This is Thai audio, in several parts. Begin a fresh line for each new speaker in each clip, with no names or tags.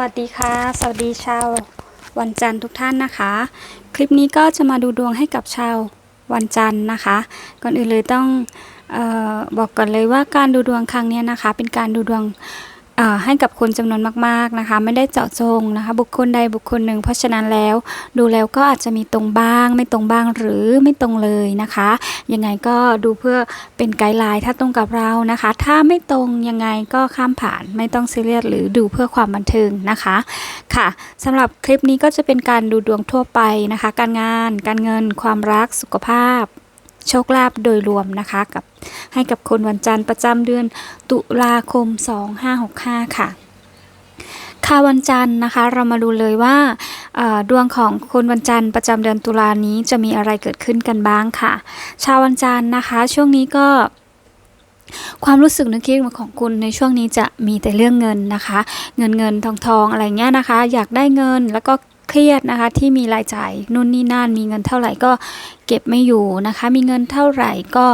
วัสดีค่ะ สวัสดีชาววันจันทร์ทุกท่านนะคะ คลิปนี้ก็จะมาดูดวงให้กับชาววันจันทร์นะคะ ก่อนอื่นเลยต้องออบอกก่อนเลยว่าการดูดวงครั้งนี้นะคะ เป็นการดูดวง ให้กับคนจำนวนมากๆนะคะ ไม่ได้เจาะจงนะคะ บุคคลใดบุคคลหนึ่ง เพราะฉะนั้นแล้วดูแล้วก็อาจจะมีตรงบ้าง ไม่ตรงบ้างหรือไม่ตรงเลยนะคะ ยังไงก็ดูเพื่อเป็นไกด์ไลน์ถ้าตรงกับเรานะคะ ถ้าไม่ตรงยังไงก็ข้ามผ่านไม่ต้องซีเรียสหรือดูเพื่อความบันเทิงนะคะค่ะสำหรับคลิปนี้ก็จะเป็นการดูดวงทั่วไปนะคะ การงาน การเงิน ความรักสุขภาพ โชคลาภโดยรวมนะคะกับให้กับคนวันจันทร์ประจำเดือนตุลาคม 2565 ค่ะค่ะวันจันทร์นะคะ เรามาดูเลยว่าดวงของคนวันจันทร์ประจำเดือนตุลานี้จะมีอะไรเกิดขึ้นกันบ้างค่ะ ชาววันจันทร์นะคะ ช่วงนี้ก็ความรู้สึกนึกคิดของคุณในช่วงนี้จะมีแต่เรื่องเงินนะคะ เงินเงินทองทองอะไรเงี้ยนะคะ อยากได้เงินแล้วก็ เครียดนะคะที่มีรายจ่ายนู่นนี่นั่นมีเงินเท่าไหร่ก็เก็บไม่อยู่นะคะ มีเงินเท่าไหร่ก็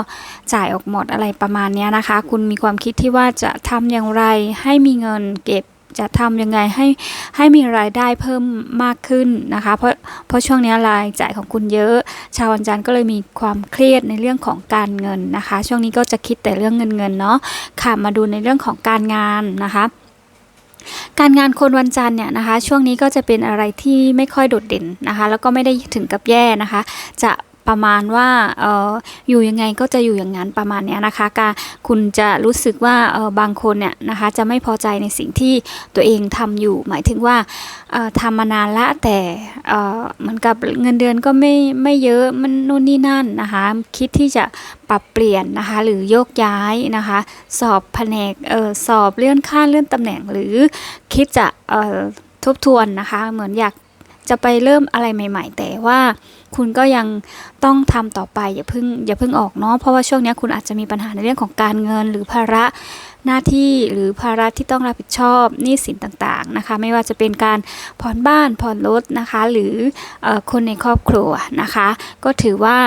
จ่ายออกหมดอะไรประมาณนี้นะคะ คุณมีความคิดที่ว่าจะทำอย่างไรให้มีเงินเก็บจะทำยังไงให้ให้มีรายได้เพิ่มมากขึ้นนะคะ เพราะเพราะช่วงนี้รายจ่ายของคุณเยอะ ชาววันจันทร์ก็เลยมีความเครียดในเรื่องของการเงินนะคะ ช่วงนี้ก็จะคิดแต่เรื่องเงินเงินเนาะค่ะมาดูในเรื่องของการงานนะคะ การงานคนวันจันทร์เนี่ยนะคะ ช่วงนี้ก็จะเป็นอะไรที่ไม่ค่อยโดดเด่นนะคะ แล้วก็ไม่ได้ถึงกับแย่นะคะ จะ ประมาณว่าเอออยู่ยังไงก็จะอยู่อย่างนั้นประมาณเนี้ยนะคะการคุณจะรู้สึกว่าเออบางคนเนี่ยนะคะจะไม่พอใจในสิ่งที่ตัวเองทำอยู่ หมายถึงว่าเออทำมานานละแต่เออเหมือนกับเงินเดือนก็ไม่ไม่เยอะมันนู่นนี่นั่นนะคะคิดที่จะปรับเปลี่ยนนะคะหรือโยกย้ายนะคะ สอบแผนกเออสอบเลื่อนขั้นเลื่อนตำแหน่งหรือคิดจะเออทบทวนนะคะ เหมือนอยากจะไปเริ่มอะไรใหม่ ๆ แต่ว่า คุณก็ยังต้องทำต่อไปอย่าเพิ่งอย่าเพิ่งออกเนาะเพราะว่าช่วงนี้คุณอาจจะมีปัญหาในเรื่องของการเงิน หรือภาระหน้าที่หรือภาระที่ต้องรับผิดชอบหนี้สินต่างๆนะคะ ไม่ว่าจะเป็นการผ่อนบ้านผ่อนรถนะคะ หรืออคนในครอบครัวนะคะ ก็ถือว่า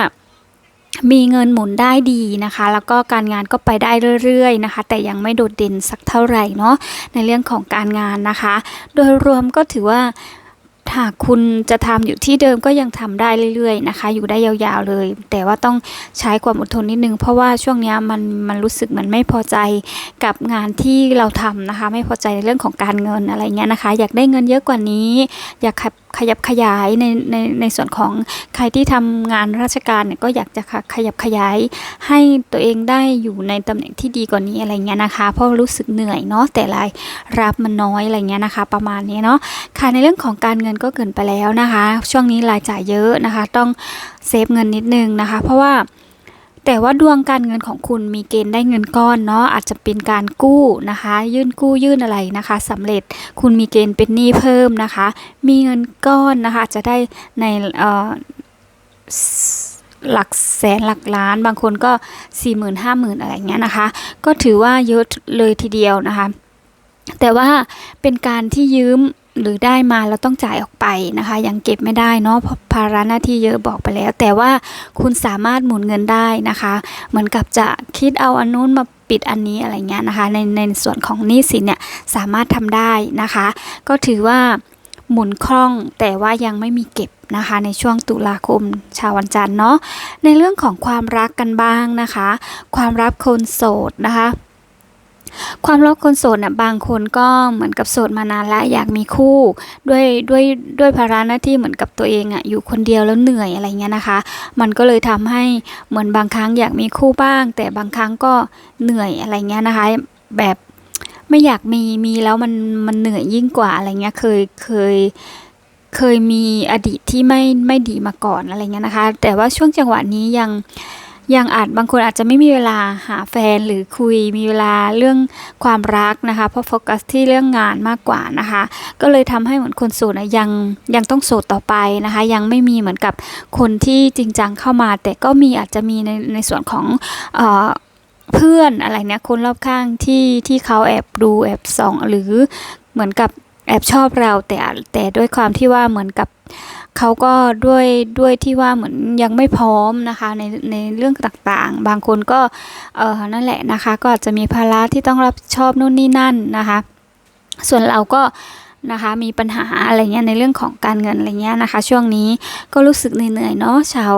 มีเงินหมุนได้ดีนะคะ แล้วก็การงานก็ไปได้เรื่อยๆนะคะ แต่ยังไม่โดดเด่นสักเท่าไหร่เนาะในเรื่องของการงานนะคะ โดยรวมก็ถือว่า หากคุณจะทำอยู่ที่เดิมก็ยังทำได้เรื่อยๆนะคะ อยู่ได้ยาวๆเลย แต่ว่าต้องใช้ความอดทนนิดนึง เพราะว่าช่วงนี้มันมันรู้สึกเหมือนไม่พอใจกับงานที่เราทำนะคะ ไม่พอใจในเรื่องของการเงินอะไรเงี้ยนะคะ อยากได้เงินเยอะกว่านี้ อยาก ขยับขยายในในในส่วนของใครที่ทำงานราชการเนี่ยก็อยากจะขยับขยาย ให้ตัวเองได้อยู่ในตำแหน่งที่ดีกว่านี้อะไรเงี้ยนะคะเพราะรู้สึกเหนื่อยเนาะแต่รายรับมันน้อยอะไรเงี้ยนะคะ ประมาณนี้เนาะค่ะในเรื่องของการเงินก็เกินไปแล้วนะคะ ช่วงนี้รายจ่ายเยอะนะคะ ต้องเซฟเงินนิดนึงนะคะ เพราะว่า แต่ว่าดวงการเงินของคุณมีเกณฑ์ได้เงินก้อนเนาะอาจจะเป็นการกู้นะคะ ยื่นกู้ยื่นอะไรนะคะสำเร็จคุณมีเกณฑ์เป็นหนี้เพิ่มนะคะ มีเงินก้อนนะคะอาจจะได้ในเอ่อหลักแสนหลักล้านบางคนก็4 0 0 0 0 5 0,000อะไรเงี้ยนะคะ ก็ถือว่าเยอะเลยทีเดียวนะคะ แต่ว่าเป็นการที่ยืม หรือได้มาแล้วต้องจ่ายออกไปนะคะ ยังเก็บไม่ได้เนาะเพราะภาระหน้าที่เยอะบอกไปแล้ว แต่ว่าคุณสามารถหมุนเงินได้นะคะ เหมือนกับจะคิดเอาอันนู้นมาปิดอันนี้อะไรเงี้ยนะคะ ในในส่วนของหนี้สินเนี่ยสามารถทำได้นะคะ ก็ถือว่าหมุนคล่องแต่ว่ายังไม่มีเก็บนะคะในช่วงตุลาคมชาววันจันทร์เนาะในเรื่องของความรักกันบ้างนะคะ ความรักคนโสดนะคะ ความรักคนโสดนี่ยบางคนก็เหมือนกับโสดมานานแล้วอยากมีคู่ ด้วยด้วยด้วยภาระหน้าที่เหมือนกับตัวเองอะอยู่คนเดียวแล้วเหนื่อยอะไรเงี้ยนะคะ มันก็เลยทำให้เหมือนบางครั้งอยากมีคู่บ้าง แต่บางครั้งก็เหนื่อยอะไรเงี้ยนะคะ แบบไม่อยากมีมีแล้วมันมันเหนื่อยยิ่งกว่าอะไรเงี้ยเคยเคยเคยมีอดีตที่ไม่ไม่ดีมาก่อนอะไรเงี้ยนะคะ แต่ว่าช่วงจังหวะนี้ยัง ยังอาจบางคนอาจจะไม่มีเวลาหาแฟนหรือคุยมีเวลาเรื่องความรักนะคะ เพราะโฟกัสที่เรื่องงานมากกว่านะคะ ก็เลยทำให้เหมือนคนโสดนะยังยังต้องโสดต่อไปนะคะ ยังไม่มีเหมือนกับคนที่จริงจังเข้ามา แต่ก็มีอาจจะมีในในส่วนของเอ่อเพื่อนอะไรเนี่ยคนรอบข้างที่ที่เขาแอบดูแอบส่องหรือเหมือนกับ แอบชอบเราแต่แต่ด้วยความที่ว่าเหมือนกับเขาก็ด้วยด้วยที่ว่าเหมือนยังไม่พร้อมนะคะในในเรื่องต่างๆ บางคนก็เออนั่นแหละนะคะ ก็อาจจะมีภาระที่ต้องรับชอบนู่นนี่นั่นนะคะ ส่วนเราก็ นะคะ มีปัญหาอะไรเงี้ยในเรื่องของการเงินอะไรเงี้ยนะคะ ช่วงนี้ก็รู้สึกเหนื่อยๆเนาะชาว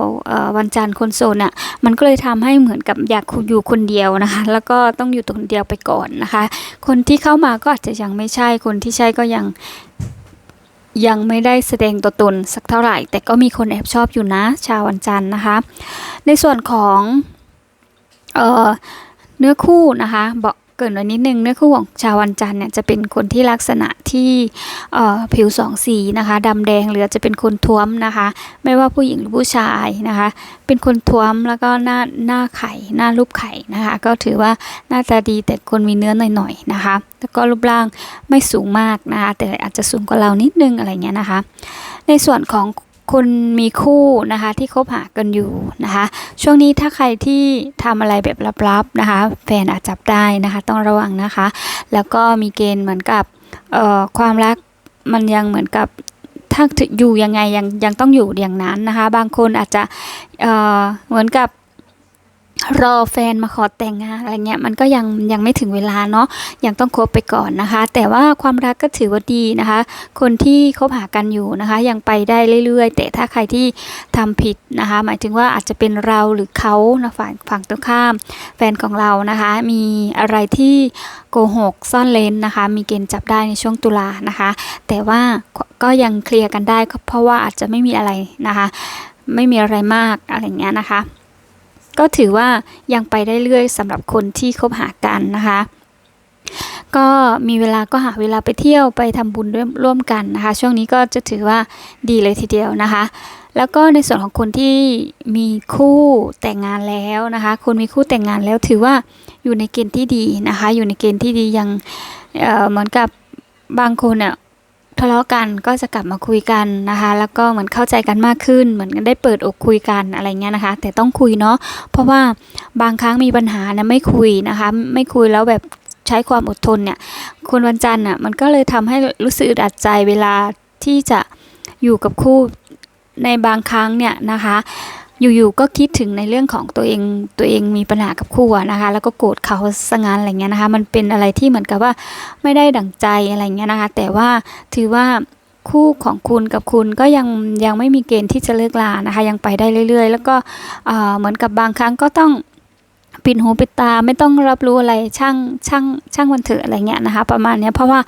วันจันทร์คนโสดอะมันก็เลยทำให้เหมือนกับอยากอยู่คนเดียวนะคะ แล้วก็ต้องอยู่ตคนเดียวไปก่อนนะคะ คนที่เข้ามาก็อาจจะยังไม่ใช่คนที่ใช่ก็ยังยังไม่ได้แสดงตัวตนสักเท่าไหร่ แต่ก็มีคนแอบชอบอยู่นะ ชาววันจันทร์นะคะ ในส่วนของเออเนื้อคู่นะคะบอก เกินไว้นิดนึงเนื้อคู่ของชาววันจันทร์เนี่ยจะเป็นคนที่ลักษณะที่ผิวสองสีนะคะดำแดงหรือจะเป็นคนท้วมนะคะ ไม่ว่าผู้หญิงหรือผู้ชายนะคะ เป็นคนท้วมแล้วก็หน้าหน้าไข่หน้ารูปไข่นะคะ ก็ถือว่าหน้าตาดีแต่คนมีเนื้อหน่อยๆนะคะแล้วก็รูปร่างไม่สูงมากนะคะแต่อาจจะสูงกว่าเรานิดนึงอะไรเงี้ยนะคะ ในส่วนของ คนมีคู่นะคะที่คบหากันอยู่นะคะ ช่วงนี้ถ้าใครที่ทำอะไรแบบลับๆนะคะ แฟนอาจจับได้นะคะ ต้องระวังนะคะ แล้วก็มีเกณฑ์เหมือนกับเอ่อความรักมันยังเหมือนกับถ้าอยู่ยังไงยังยังต้องอยู่อย่างนั้นนะคะ บางคนอาจจะเอ่อเหมือนกับ รอแฟนมาขอแต่งงานอะไรเงี้ยมันก็ยังยังไม่ถึงเวลาเนาะยังต้องคบไปก่อนนะคะ แต่ว่าความรักก็ถือว่าดีนะคะ คนที่คบหากันอยู่นะคะ ยังไปได้เรื่อยๆ แต่ถ้าใครที่ทำผิดนะคะ หมายถึงว่าอาจจะเป็นเราหรือเขานะฝ่ายฝั่งตรงข้าม แฟนของเรานะคะ มีอะไรที่โกหกซ่อนเลนนะคะ มีเกณฑ์จับได้ในช่วงตุลานะคะ แต่ว่าก็ยังเคลียร์กันได้เพราะว่าอาจจะไม่มีอะไรนะคะ ไม่มีอะไรมากอะไรเงี้ยนะคะ ก็ถือว่ายังไปได้เรื่อยสำหรับคนที่คบหากันนะคะ ก็มีเวลาก็หาเวลาไปเที่ยวไปทำบุญร่วมกันนะคะ ช่วงนี้ก็จะถือว่าดีเลยทีเดียวนะคะแล้วก็ในส่วนของคนที่มีคู่แต่งงานแล้วนะคะ คนมีคู่แต่งงานแล้วถือว่าอยู่ในเกณฑ์ที่ดีนะคะ อยู่ในเกณฑ์ที่ดียังเเหมือนกับบางคนเนี่ย ทะเลาะกันก็จะกลับมาคุยกันนะคะ แล้วก็เหมือนเข้าใจกันมากขึ้น เหมือนกันได้เปิดอกคุยกันอะไรเงี้ยนะคะ แต่ต้องคุยเนาะเพราะว่าบางครั้งมีปัญหานะไม่คุยนะคะ ไม่คุยแล้วแบบใช้ความอดทนเนี่ยคนวันจันทร์อะมันก็เลยทำให้รู้สึกอึดอัดใจเวลาที่จะอยู่กับคู่ในบางครั้งเนี่ยนะคะ อยู่ๆก็คิดถึงในเรื่องของตัวเองตัวเองมีปัญหากับคู่นะคะ แล้วก็โกรธเขาสังานอะไรเงี้ยนะคะ มันเป็นอะไรที่เหมือนกับว่าไม่ได้ดั่งใจอะไรเงี้ยนะคะ แต่ว่าถือว่าคู่ของคุณกับคุณก็ยังยังไม่มีเกณฑ์ที่จะเลิกลานะคะ ยังไปได้เรื่อย ๆ แล้วก็เหมือนกับบางครั้งก็ต้อง ปิดหูปิดตาไม่ต้องรับรู้อะไรช่างช่างช่างวันเถอะอะไรเงี้ยนะคะ ประมาณนี้เพราะว่า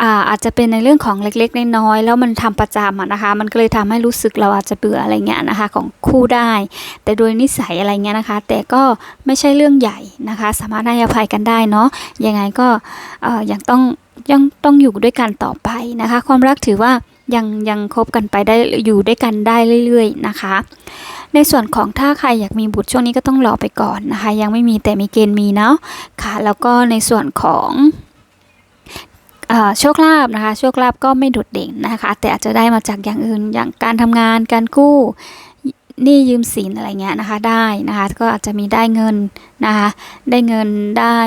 อาอาจจะเป็นในเรื่องของเล็กๆน้อยๆแล้วมันทำประจำนะคะ มันก็เลยทำให้รู้สึกเราอาจจะเบื่ออะไรเงี้ยนะคะของคู่ได้ แต่โดยนิสัยอะไรเงี้ยนะคะ แต่ก็ไม่ใช่เรื่องใหญ่นะคะ สามารถให้อภัยกันได้เนาะยังไงก็ยังต้องยังต้องอยู่ด้วยกันต่อไปนะคะ ความรักถือว่ายังยังคบกันไปได้อยู่ด้วยกันได้เรื่อย ๆ นะคะ ในส่วนของถ้าใครอยากมีบุตรช่วงนี้ก็ต้องรอไปก่อนนะคะ ยังไม่มีแต่มีเกณฑ์มีเนาะค่ะ แล้วก็ในส่วนของเอ่อโชคลาภนะคะ โชคลาภก็ไม่โดดเด่นนะคะ แต่อาจจะได้มาจากอย่างอื่นอย่างการทำงานการกู้ หนี้ยืมสินอะไรเงี้ยนะคะได้นะคะก็อาจจะมีได้เงินนะคะได้เงินได้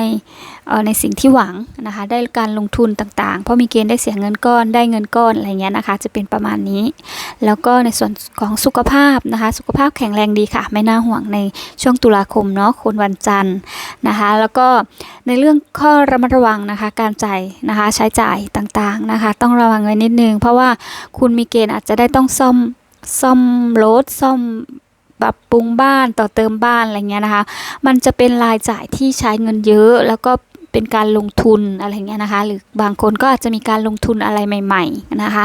ในสิ่งที่หวังนะคะได้การลงทุนต่างๆ เพราะมีเกณฑ์ได้เสียเงินก้อนได้เงินก้อนอะไรเงี้ยนะคะจะเป็นประมาณนี้ แล้วก็ในส่วนของสุขภาพนะคะสุขภาพแข็งแรงดีค่ะ ไม่น่าห่วงในช่วงตุลาคมเนาะคนวันจันทร์นะคะแล้วก็ในเรื่องข้อระมัดระวังนะคะการจ่ายนะคะใช้จ่ายต่างๆนะคะต้องระวังไว้นิดนึง เพราะว่าคุณมีเกณฑ์อาจจะได้ต้องซ่อม ซ่อมรถซ่อมปรับปรุงบ้านต่อเติมบ้านอะไรเงี้ยนะคะ มันจะเป็นรายจ่ายที่ใช้เงินเยอะ แล้วก็เป็นการลงทุนอะไรเงี้ยนะคะ หรือบางคนก็อาจจะมีการลงทุนอะไรใหม่ ๆนะคะ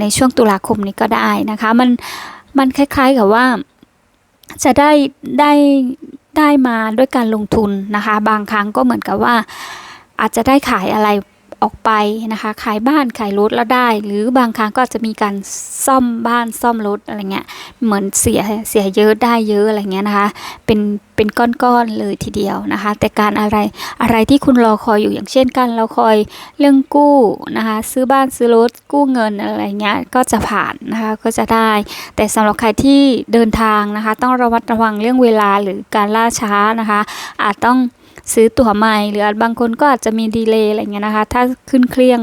ในช่วงตุลาคมนี้ก็ได้นะคะ มันมันคล้าย ๆกับว่าจะได้ได้ได้มาด้วยการลงทุนนะคะ บางครั้งก็เหมือนกับว่าอาจจะได้ขายอะไร ออกไปนะคะ ขายบ้านขายรถแล้วได้ หรือบางครั้งก็จะมีการซ่อมบ้านซ่อมรถอะไรเงี้ยเหมือนเสียเสียเยอะได้เยอะอะไรเงี้ยนะคะ เป็นเป็นก้อนๆเลยทีเดียวนะคะ แต่การอะไรอะไรที่คุณรอคอยอยู่อย่างเช่นการรอคอยเรื่องกู้นะคะซื้อบ้านซื้อรถกู้เงินอะไรเงี้ยก็จะผ่านนะคะก็จะได้ แต่สำหรับใครที่เดินทางนะคะ ต้องระมัดระวังเรื่องเวลาหรือการล่าช้านะคะ อาจต้อง ซื้อตั๋วใหม่ หรืออาจบางคนก็อาจจะมีดีเลย์อะไรเงี้ยนะคะ ถ้าขึ้นเครื่อง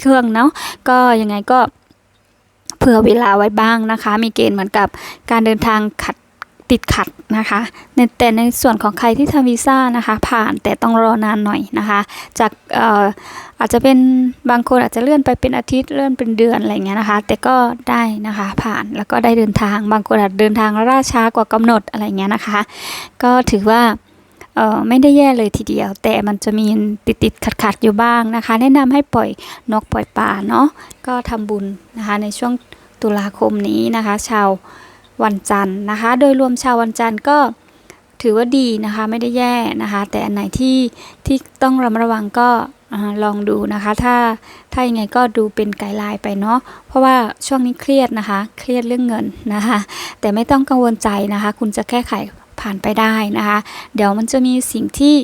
เครื่องเนาะก็ยังไงก็เผื่อเวลาไว้บ้างนะคะ มีเกณฑ์เหมือนกับการเดินทางขัดติดขัดนะคะในแต่ในส่วนของใครที่ทำวีซ่านะคะผ่านแต่ต้องรอนานหน่อยนะคะ จากอออาจจะเป็นบางคนอาจจะเลื่อนไปเป็นอาทิตย์เลื่อนเป็นเดือนอะไรเงี้ยนะคะ แต่ก็ได้นะคะผ่านแล้วก็ได้เดินทาง บางคนอาจเดินทางล่าช้ากว่ากำหนดอะไรเงี้ยนะคะ ก็ถือว่า ไม่ได้แย่เลยทีเดียว แต่มันจะมีติดติดขัดขัดอยู่บ้างนะคะ แนะนำให้ปล่อยนกปล่อยปลาเนาะก็ทำบุญนะคะในช่วงตุลาคมนี้นะคะ ชาววันจันทร์นะคะ โดยรวมชาววันจันทร์ก็ถือว่าดีนะคะไม่ได้แย่นะคะ แต่อันไหนที่ที่ต้องระมัดระวังก็ลองดูนะคะ ถ้าถ้ายังไงก็ดูเป็นไกด์ไลน์ไปเนาะเพราะว่าช่วงนี้เครียดนะคะ เครียดเรื่องเงินนะคะ แต่ไม่ต้องกังวลใจนะคะ คุณจะแก้ไข ผ่านไปได้นะคะ เดี๋ยวมันจะมีสิ่งที่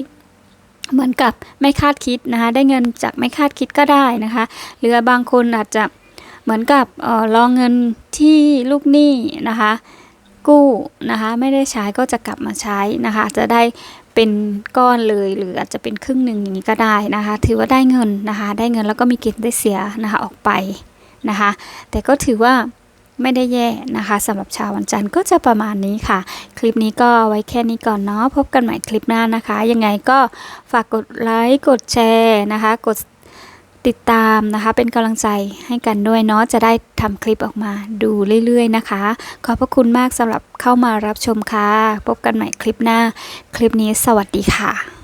เหมือนกับไม่คาดคิดนะคะ ได้เงินจากไม่คาดคิดก็ได้นะคะ หรือบางคนอาจจะเหมือนกับออรอเงินที่ลูกหนี้นะคะ กู้นะคะ ไม่ได้ใช้ก็จะกลับมาใช้นะคะจจะได้เป็นก้อนเลยหรืออาจจะเป็นครึ่งหนึ่งอย่างนี้ก็ได้นะคะ ถือว่าได้เงินนะคะ ได้เงินแล้วก็มีเกณฑ์ได้เสียนะคะออกไปนะคะ แต่ก็ถือว่า ไม่ได้แย่นะคะสำหรับชาววันจันทร์ก็จะประมาณนี้ค่ะ คลิปนี้ก็ไว้แค่นี้ก่อนเนาะพบกันใหม่คลิปหน้านะคะ ยังไงก็ฝากกดไลค์กดแชร์นะคะ กดติดตามนะคะ เป็นกำลังใจให้กันด้วยเนาะจะได้ทำคลิปออกมาดูเรื่อยๆนะคะ ขอบพระคุณมากสำหรับเข้ามารับชมค่ะ พบกันใหม่คลิปหน้า คลิปนี้สวัสดีค่ะ